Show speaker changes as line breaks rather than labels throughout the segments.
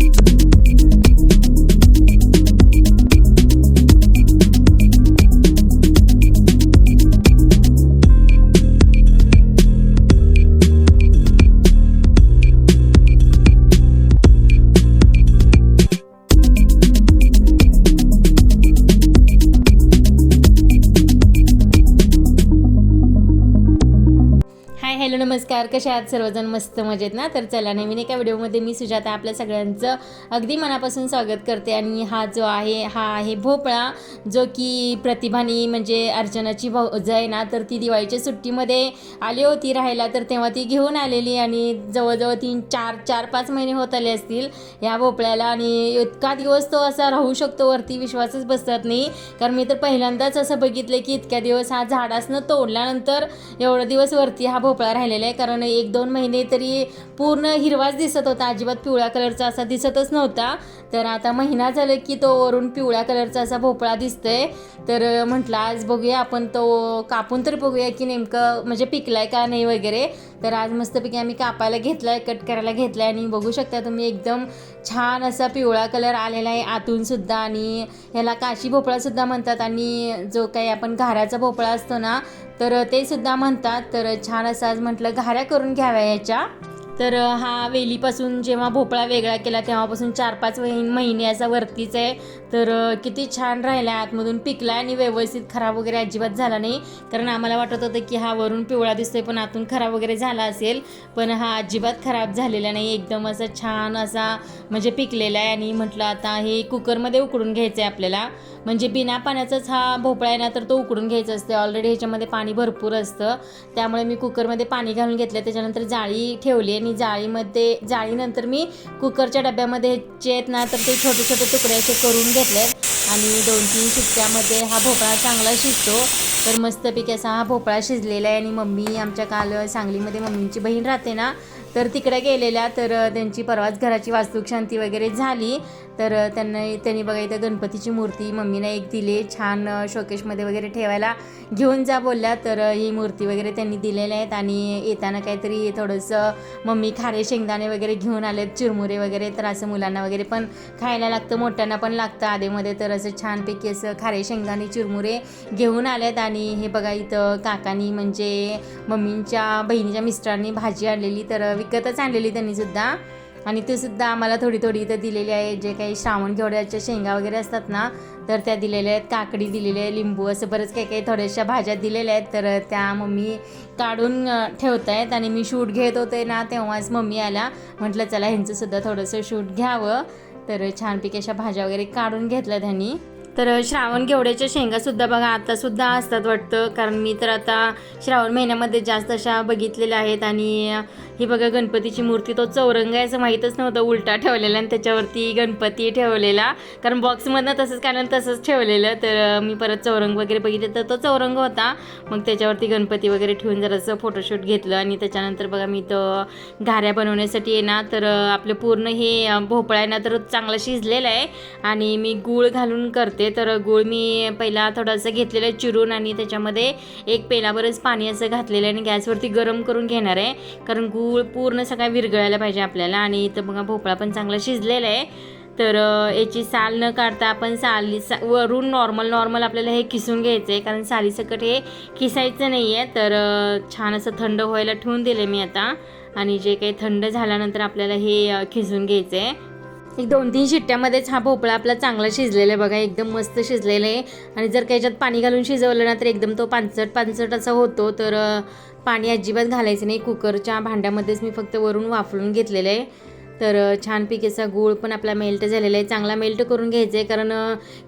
¡Gracias! Hello नमस्कार. कशा आहात? सर्वजण मस्त मजेत ना? तर चला नवीन एका व्हिडिओमध्ये मी सुजाता आपल्या सगळ्यांचं अगदी मनापासून स्वागत करते. आणि हा जो आहे हा आहे भोपळा जो की प्रतिभानी म्हणजे अर्चनाची भाऊज आहे ना तर ती दिवाळीच्या सुट्टीमध्ये आली होती राहायला. तर तेव्हा ती घेऊन आलेली आणि जवळजवळ तीन चार चार पाच महिने होत आले असतील या भोपळ्याला. आणि इतका दिवस तो असा राहू शकतो वरती विश्वासच बसत नाही. कारण मी तर पहिल्यांदाच असं बघितलं की इतक्या दिवस हा झाडासनं तोडल्यानंतर एवढं दिवस वरती हा भोपळा राहिलेला आहे. कारण एक दोन महिने तरी पूर्ण हिरवाच दिसत होता. अजिबात पिवळ्या कलरचा असा दिसतच नव्हता. तर आता महिना झालं की तो वरून पिवळ्या कलरचा असा भोपळा दिसतोय. तर म्हटलं आज बघूया आपण तो कापून तर बघूया की नेमकं म्हणजे पिकलाय का नाही वगैरे. तर आज मस्तपैकी आम्ही कापायला घेतलाय कट करायला घेतलाय आणि बघू शकता तुम्ही एकदम छान असा पिवळा कलर आलेला आहे आतून सुद्धा आणि ह्याला काशी भोपळा सुद्धा म्हणतात आणि जो काही आपण घाऱ्याचा भोपळा असतो ना तर ते सुद्धा म्हणतात. तर छान असं आज म्हटलं घाऱ्या करून घ्याव्या याच्या तर हा वेलीपासून जेव्हा भोपळा वेगळा केला तेव्हापासून चार पाच महिने महिने असा वरतीच आहे. तर किती छान राहिला आतमधून पिकला आणि व्यवस्थित खराब वगैरे अजिबात झाला नाही. कारण आम्हाला वाटत होतं की हा वरून पिवळा दिसतोय पण आतून खराब वगैरे झाला असेल. पण हा अजिबात खराब झालेला नाही. एकदम असा छान असा म्हणजे पिकलेला आहे. आणि म्हटलं आता हे कुकरमध्ये उकडून घ्यायचं आहे आपल्याला. म्हणजे बिना पाण्याचाच हा भोपळा आहे ना तर तो उकडून घ्यायचा असते ऑलरेडी ह्याच्यामध्ये पाणी भरपूर असतं. त्यामुळे मी कुकरमध्ये पाणी घालून घेतलं त्याच्यानंतर जाळी ठेवली आणि जाळीमध्ये जाळीनंतर मी कुकरच्या डब्यामध्ये जे आहेत ना तर ते छोटे छोटे तुकडे असे करून घेतले आणि दोन तीन शिट्ट्यामध्ये हा भोपळा चांगला शिजतो. तर मस्तपैकी असा हा भोपळा शिजलेला आहे. आणि मम्मी आमच्या काल सांगलीमध्ये मम्मींची बहीण राहते ना तर तिकडे गेलेल्या तर त्यांची परवाच घराची वास्तुशांती वगैरे झाली. तर त्यांना त्यांनी बघा इथं गणपतीची मूर्ती मम्मीने एक दिली. छान शोकेशमध्ये वगैरे ठेवायला घेऊन जा बोलल्या. तर ही मूर्ती वगैरे त्यांनी दिलेल्या आहेत. आणि येताना काहीतरी थोडंसं मम्मी खारे शेंगदाणे वगैरे घेऊन आलेत चिरमुरे वगैरे. तर असं मुलांना वगैरे पण खायला लागतं. मोठ्यांना पण लागतं आधेमध्ये. तर असं छानपैकी असं खारे शेंगदाणे चिरमुरे घेऊन आलेत. आणि हे बघा इथं काकानी म्हणजे मम्मींच्या बहिणीच्या मिस्टरांनी भाजी आणलेली. तर विकतच आणलेली त्यांनीसुद्धा आणि ते सुद्धा आम्हाला थोडी थोडी इथं दिलेली आहे. जे काही श्रावण घेवड्याच्या शेंगा वगैरे असतात ना तर त्या दिलेल्या आहेत. काकडी दिलेली आहे लिंबू असं बरंच काही काही थोड्याशा भाज्या दिलेल्या आहेत. तर त्या मम्मी काढून ठेवत आहेत आणि मी शूट घेत होते ना तेव्हाच मम्मी आल्या. म्हटलं चला ह्यांचं सुद्धा थोडंसं शूट घ्यावं. तर छानपैकी अशा भाज्या वगैरे काढून घेतल्या त्यांनी. तर श्रावण घेवड्याच्या शेंगासुद्धा बघा आतासुद्धा असतात वाटतं. कारण मी तर आता श्रावण महिन्यामध्ये जास्त अशा बघितलेल्या आहेत. आणि ही बघा गणपतीची मूर्ती तो चौरंग आहे असं माहीतच नव्हतं. उलटा ठेवलेला आणि त्याच्यावरती गणपती ठेवलेला. कारण बॉक्समधनं तसंच कारण तसंच ठेवलेलं. तर मी परत चौरंग वगैरे बघितलं. तर तो चौरंग होता. मग त्याच्यावरती गणपती वगैरे ठेवून जरासं फोटोशूट घेतलं. आणि त्याच्यानंतर बघा मी तो घाऱ्या बनवण्यासाठी येणार तर आपलं पूर्ण हे भोपळा आहे ना तर चांगला शिजलेलं आहे. आणि मी गूळ घालून करते. तर गूळ मी पहिला थोडंसं घेतलेलं आहे चिरून आणि त्याच्यामध्ये एक पेलावरच पाणी असं घातलेलं आहे आणि गॅसवरती गरम करून घेणार आहे. कारण गूळ पूर्ण सगळा विरघळायला पाहिजे आपल्याला आणि इथं बघा भोपळा पण चांगला शिजलेला आहे. तर याची साल न काढता आपण साली सा वरून नॉर्मल नॉर्मल आपल्याला हे किसून घ्यायचं आहे कारण सालीसकट हे किसायचं नाही आहे तर छान असं थंड व्हायला ठेवून दिले मी आता. आणि जे काही थंड झाल्यानंतर आपल्याला हे खिसून घ्यायचं आहे एक दोन तीन शिट्ट्यामध्येच हा भोपळा आपला चांगला शिजलेला आहे बघा एकदम मस्त शिजलेला आहे. आणि जर का याच्यात पाणी घालून शिजवलं ना तर एकदम तो पानसट पानसट असा होतो. तर पाणी अजिबात घालायचं नाही. कुकरच्या भांड्यामध्येच मी फक्त वरून वाफळून घेतलेलं आहे. तर छानपैकी असा गूळ पण आपला मेल्ट झालेला आहे. चांगला मेल्ट करून घ्यायचा आहे कारण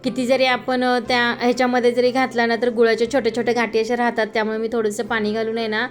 किती जरी आपण त्या ह्याच्यामध्ये जरी घातला ना तर गुळाच्या छोट्या छोट्या गाठी अशा राहतात. त्यामुळे मी थोडंसं पाणी घालून आहे ना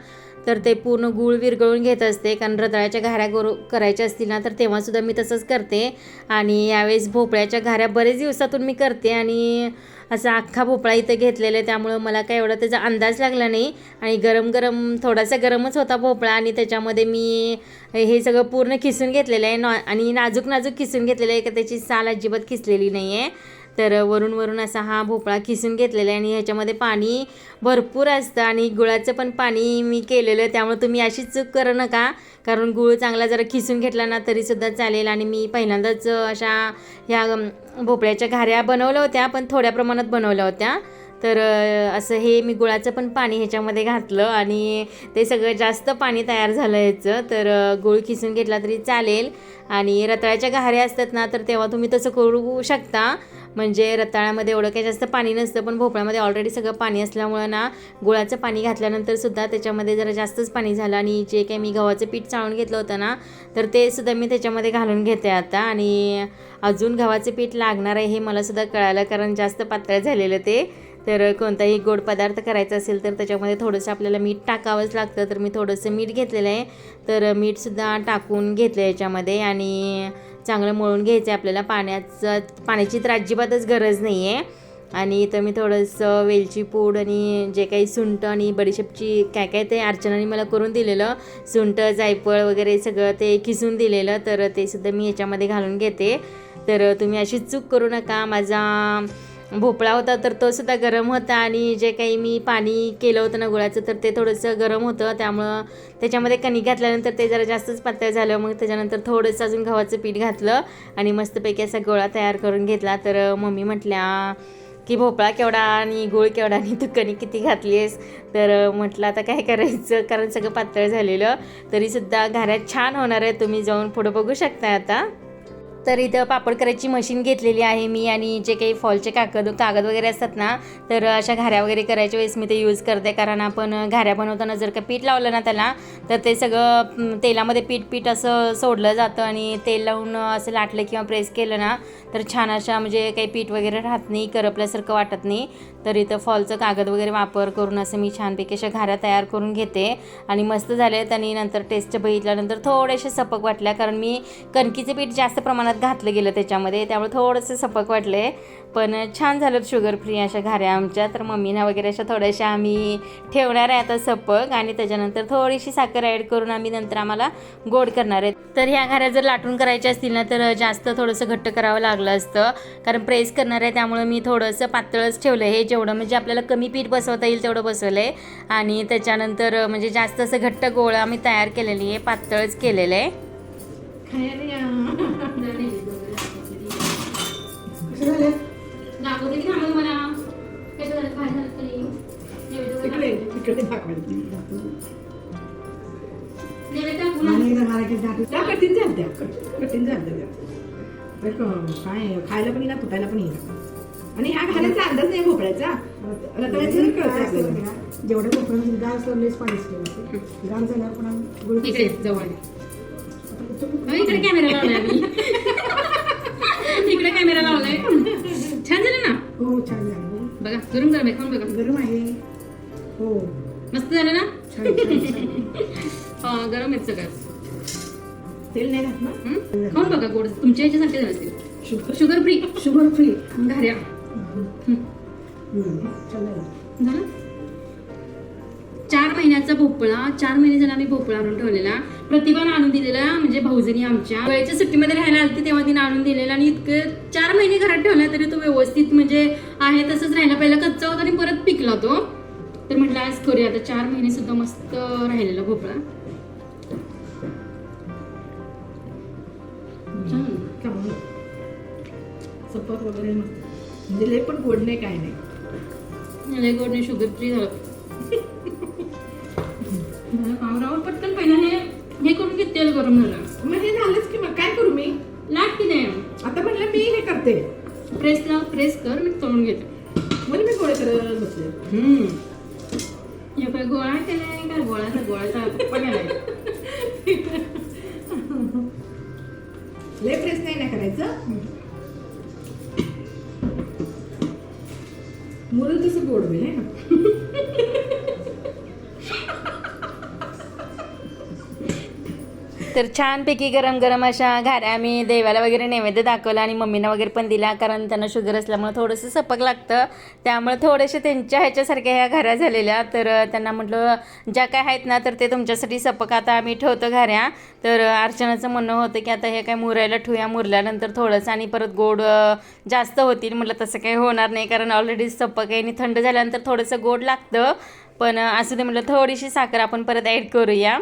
तर ते पूर्ण गूळ विरघळून घेत असते. कारण रताळ्याच्या घाऱ्या गोर करायच्या असतील ना तर तेव्हासुद्धा मी तसंच करते. आणि यावेळेस भोपळ्याच्या घाऱ्या बरेच दिवसातून मी करते. आणि असा अख्खा भोपळा इथं घेतलेला आहे. त्यामुळं मला काय एवढा त्याचा अंदाज लागला नाही. आणि गरम गरम थोडासा गरमच होता भोपळा आणि त्याच्यामध्ये मी हे सगळं पूर्ण खिसून घेतलेलं आहे. नॉ आणि नाजूक नाजूक खिसून घेतलेलं आहे का त्याची साल अजिबात खिसलेली नाही आहे तर वरून वरून असा हा भोपळा खिसून घेतलेला आहे आणि ह्याच्यामध्ये पाणी भरपूर असतं आणि गुळाचं पण पाणी मी केलेलं आहे. त्यामुळे तुम्ही अशीच चूक करू नका. कारण गुळ चांगला जरा खिसून घेतला ना तरीसुद्धा चालेल. आणि मी पहिल्यांदाच अशा ह्या भोपळ्याच्या घाऱ्या बनवल्या होत्या पण थोड्या प्रमाणात बनवल्या होत्या. तर असं हे मी गुळाचं पण पाणी ह्याच्यामध्ये घातलं आणि ते सगळं जास्त पाणी तयार झालं ह्याचं. तर गुळ खिसून घेतला तरी चालेल. आणि रताळ्याच्या घाऱ्या असतात ना तर तेव्हा तुम्ही तसं करू शकता. म्हणजे रताळ्यामध्ये एवढं काही जास्त पाणी नसतं पण भोपळ्यामध्ये ऑलरेडी सगळं पाणी असल्यामुळं ना गुळाचं पाणी घातल्यानंतर सुद्धा त्याच्यामध्ये जरा जास्तच पाणी झालं. आणि जे काही मी गव्हाचं पीठ चाळून घेतलं होतं ना तर ते सुद्धा मी त्याच्यामध्ये घालून घेते आता. आणि अजून गव्हाचं पीठ लागणार आहे हे मला सुद्धा कळालं कारण जास्त पातळ झालेलं ते. तर कोणताही गोड पदार्थ करायचा असेल तर त्याच्यामध्ये थोडंसं आपल्याला मीठ टाकावंच लागतं. तर मी थोडंसं मीठ घेतलेलं आहे. तर मीठसुद्धा टाकून घेतलं याच्यामध्ये आणि चांगलं मळून घ्यायचं आहे आपल्याला. पाण्याचं पाण्याची तर अजिबातच गरज नाही आहे आणि इथं मी थोडंसं वेलची पूड आणि जे काही सुंट आणि बडीशेपची काय काय ते अर्चनाने मला करून दिलेलं सुंठ जायफळ वगैरे सगळं ते किसून दिलेलं तर ते सुद्धा मी याच्यामध्ये घालून घेते. तर तुम्ही अशी चूक करू नका. माझा भोपळा होता तर तो सुद्धा गरम होता आणि जे काही मी पाणी केलं होतं ना गुळाचं तर ते थोडंसं गरम होतं. त्यामुळं त्याच्यामध्ये कणिक घातल्यानंतर ते जरा जास्तच पातळ झालं. मग त्याच्यानंतर थोडंसं अजून गव्हाचं पीठ घातलं आणि मस्तपैकी असा गोळा तयार करून घेतला. तर मम्मी म्हटल्या की भोपळा केवढा आणि गुळ केवढा आणि तू कणी किती घातली आहेस तर म्हटलं आता काय करायचं? कारण सगळं पातळ झालेलं. तरीसुद्धा घरात छान होणार आहे. तुम्ही जाऊन पुढं बघू शकता आता. तर इथं पापड करायची मशीन घेतलेली आहे मी आणि जे काही फॉलचे कागद कागद वगैरे असतात ना तर अशा घाऱ्या वगैरे करायच्या वेळेस मी ते यूज करते. कारण आपण घाऱ्या बनवताना जर का पीठ लावलं ना त्याला तर ते सगळं तेलामध्ये पीठ पीठ असं सोडलं जातं आणि तेल लावून असं लाटलं किंवा प्रेस केलं ना तर छान अशा म्हणजे काही पीठ वगैरे राहत नाही करपल्यासारखं वाटत नाही. तर इथं फॉलचं कागद वगैरे वापर करून असं मी छानपैकी अशा घाऱ्या तयार करून घेते आणि मस्त झाले आणि नंतर टेस्ट बघितल्यानंतर थोडेसे सपक वाटल्या कारण मी कणकीचे पीठ जास्त प्रमाणात घातलं गेलं त्याच्यामध्ये. त्यामुळे थोडंसं सपक वाटले पण छान झालं शुगर फ्री अशा घाऱ्या आमच्या. तर मम्मीना वगैरे अशा थोड्याशा आम्ही ठेवणार आहे आता सपक आणि त्याच्यानंतर थोडीशी साखर ॲड करून आम्ही नंतर आम्हाला गोड करणार आहे. तर ह्या घाऱ्या जर लाटून करायच्या असतील ना तर जास्त थोडंसं घट्ट करावं लागलं असतं. कारण प्रेस करणार आहे त्यामुळे मी थोडंसं पातळच ठेवलं हे जेवढं म्हणजे आपल्याला कमी पीठ बसवता येईल तेवढं बसवलं आहे आणि त्याच्यानंतर म्हणजे जास्त असं घट्ट गोळ आम्ही तयार केलेली आहे पातळच केलेलं आहे.
कठीण झालं त्या कठ- कठीण झालं पण काय खायला पण येणार फुटायला पण येणार आणि ह्या घालायचा अंदाज नाही भोपळ्याचा
जेवढं कोकणात गार पाहिजे गार झाल्यावर पण
जवळ हो, इकडे कॅमेरा लावलाय मी. इकडे कॅमेरा लावलाय. छान झालं ना?
हो छान झालं.
बघा गरम गरम आहे खाऊन बघा.
गरम आहे. हो.
मस्त झालं ना? हा गरम आहेत सगळं.
तेल नाही घात ना?
खाऊन बघा गोड. तुमच्या ह्याच्यासारखे झाले असतील
sugar
sugar free
sugar free
घाऱ्या
झालं?
चार महिन्याचा भोपळा चार महिने झाला आम्ही भोपळा आणून ठेवलेला. प्रतिभानं आणून दिलेला म्हणजे भाऊजनी आमच्या. वेळेच्या सुट्टीमध्ये राहायला आलती तेव्हा तिने आणून दिलेला आणि इतकं चार महिने घरात ठेवला तरी तो व्यवस्थित म्हणजे आहे तसंच राहिला. पहिला कच्चा होता आणि परत पिकला तो. तर म्हटलं आज करूया. आता चार महिने सुद्धा मस्त राहिलेला भोपळा.
सपक वगैरे मस्त. म्हणजे लय पण गोड नाही काय नाही.
लय गोड नाही शुगर फ्री झालं. हे करून घे तेल गरम झालं?
मग हे झालंच की मग काय करू मी?
लाट की नाही
आता म्हणलं मी हे करते.
प्रेस लाव प्रेस कर मी तळून घेते.
म्हणजे मी गोळे करत बसले.
हम्म. हे काय गोळा केलाय? काय गोळाचा गोळाचा केलाय
लय प्रेस नाही ना करायचं? मुलं तसं गोड होईल है ना?
तर छानपैकी गरम गरम अशा घाऱ्या आम्ही देवाला वगैरे नैवेद्य दाखवला आणि मम्मीना वगैरे पण दिला कारण त्यांना शुगर असल्यामुळे थोडंसं सपक लागतं. त्यामुळे थोडेसे त्यांच्या ह्याच्यासारख्या ह्या घाऱ्या झालेल्या. तर त्यांना म्हटलं ज्या काय आहेत ना तर ते तुमच्यासाठी सपक. आता आम्ही ठेवतो घाऱ्या. तर अर्चनाचं म्हणणं होतं की आता हे काय मुरायला ठेवूया. मुरल्यानंतर थोडंसं आणि परत गोड जास्त होतील. म्हटलं तसं काही होणार नाही कारण ऑलरेडी सपक आहे आणि थंड झाल्यानंतर थोडंसं गोड लागतं. पण असं ते म्हटलं थोडीशी साखर आपण परत ॲड करूया.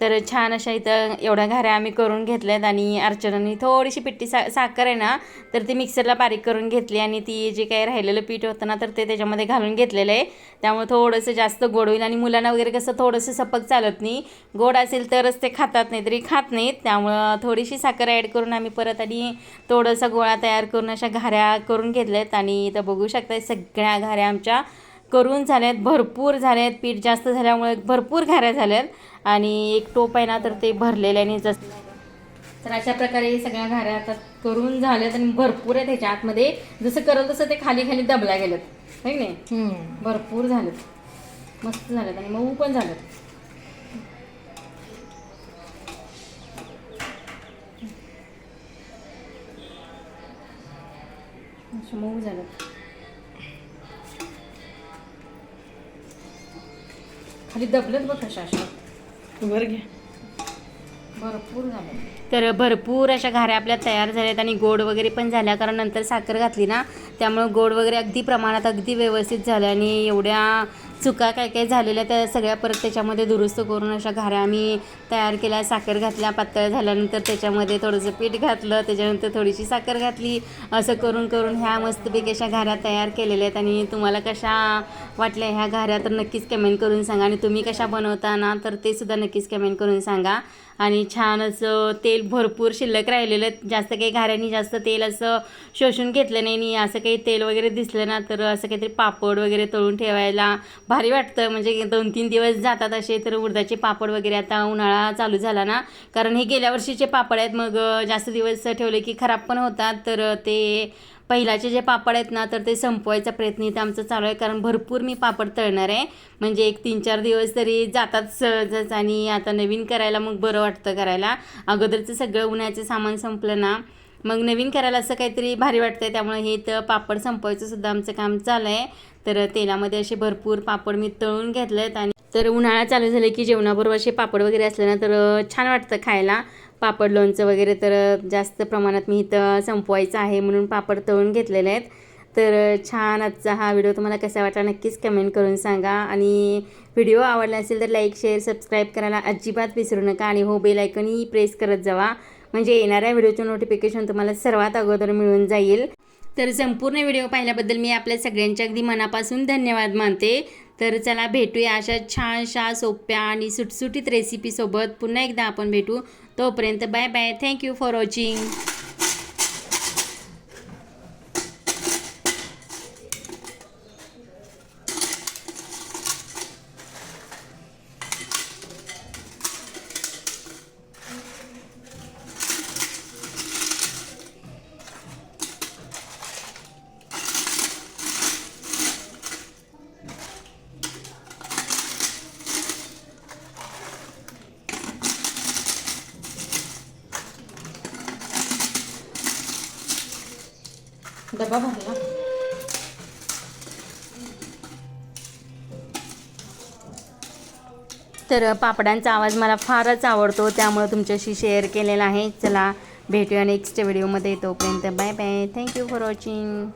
तर छान अशा इथं एवढ्या घाऱ्या आम्ही करून घेतल्यात आणि अर्चनाने थोडीशी पिट्टी सा साखर आहे ना तर ती मिक्सरला बारीक करून घेतली आणि ती जे काही राहिलेलं पीठ होतं ना तर ते त्याच्यामध्ये घालून घेतलेलं आहे. त्यामुळे थोडंसं जास्त गोड होईल आणि मुलांना वगैरे कसं थोडंसं सपक चालत नाही. गोड असेल तरच ते खातात नाही तरी खात नाहीत. त्यामुळं थोडीशी साखर ॲड करून आम्ही परत आणि थोडासा गोळा तयार करून अशा घाऱ्या करून घेतल्यात. आणि इथं बघू शकता सगळ्या घाऱ्या आमच्या करून झाल्यात भरपूर झाल्यात पीठ जास्त झाल्यामुळे भरपूर घाऱ्या झाल्यात आणि एक टोप आहे ना तर ते भरलेलं आहे आणि जस तर अशा प्रकारे सगळ्या घाऱ्या आता करून झाल्यात आणि भरपूर आहे त्याच्या आतमध्ये. जसं करल तसं ते खाली खाली दबल्या गेलेत है की नाही? भरपूर झालेत. मस्त झालेत आणि मऊ पण झालेत. असे मऊ झालेत. खाली दबलेत बघ कशा अशा.
बरं घ्या
भरपूर झाले. तर भरपूर अशा घाऱ्या आपल्या तयार झाल्यात आणि गोड वगैरे पण झाल्या कारण नंतर साखर घातली ना त्यामुळं गोड वगैरे अगदी प्रमाणात अगदी व्यवस्थित झालं आणि एवढ्या चुका काय काय झालेल्या त्या सगळ्या परत त्याच्यामध्ये दुरुस्त करून अशा घाऱ्या आम्ही तयार केल्या साखर घातल्या पातळ झाल्यानंतर त्याच्यामध्ये थोडंसं पीठ घातलं त्याच्यानंतर थोडीशी साखर घातली. असं करून करून ह्या मस्तपैकी अशा घाऱ्या तयार केलेल्या आहेत आणि तुम्हाला कशा वाटल्या ह्या घाऱ्या तर नक्कीच कमेंट करून सांगा आणि तुम्ही कशा बनवता ना तर ते सुद्धा नक्कीच कमेंट करून सांगा. आणि छान असं तेल भरपूर शिल्लक राहिलेलं जास्त काही घाऱ्यांनी जास्त तेल असं शोषून घेतलं नाही. आणि असं काही तेल वगैरे दिसलं ना तर असं काहीतरी पापड वगैरे तळून ठेवायला भारी वाटतं. म्हणजे दोन तीन दिवस जातात असे तर उडदाचे पापड वगैरे आता उन्हाळा चालू झाला ना. कारण हे गेल्या वर्षीचे पापड आहेत. मग जास्त दिवस ठेवले की खराब पण होतात. तर ते पहिलाचे जे पापड आहेत ना तर ते संपवायचा प्रयत्न इथं आमचा चालू आहे. कारण भरपूर मी पापड तळणार आहे. म्हणजे एक तीन चार दिवस तरी जातात सहजच आणि आता नवीन करायला मग बरं वाटतं करायला. अगोदरचं सगळं उन्हाचं सामान संपलं ना मग नवीन करायला असं काहीतरी भारी वाटतं आहे त्यामुळे हे तर पापड संपवायचं सुद्धा आमचं काम चालू आहे. तर तेलामध्ये असे भरपूर पापड मी तळून घेतलेत आणि तर उन्हाळा चालू झालं की जेवणाबरोबर असे पापड वगैरे असले ना तर छान वाटतं खायला. पापड लोणचं वगैरे तर जास्त प्रमाणात मी इथं संपवायचं आहे म्हणून पापड तळून घेतलेले आहेत. तर छान आजचा हा व्हिडिओ तुम्हाला कसा वाटला नक्कीच कमेंट करून सांगा. आणि व्हिडिओ आवडला असेल तर लाईक शेअर सबस्क्राईब करायला अजिबात विसरू नका आणि हो बेल आयकनही प्रेस करत जावा. म्हणजे येणाऱ्या व्हिडिओचं नोटिफिकेशन तुम्हाला सर्वात अगोदर मिळून जाईल. तर संपूर्ण व्हिडिओ पाहिल्याबद्दल मी आपल्या सगळ्यांच्या अगदी मनापासून धन्यवाद मानते. तर चला भेटूया अशा छानशा सोप्या आणि सुटसुटीत रेसिपीसोबत पुन्हा एकदा आपण भेटू. तोपर्यंत bye bye thank you for watching डबा भरला तर पापडांचा आवाज मला फारच आवडतो त्यामुळे तुमच्याशी शेअर केलेला आहे. चला भेटूया नेक्स्ट व्हिडिओमध्ये तोपर्यंत bye bye thank you for watching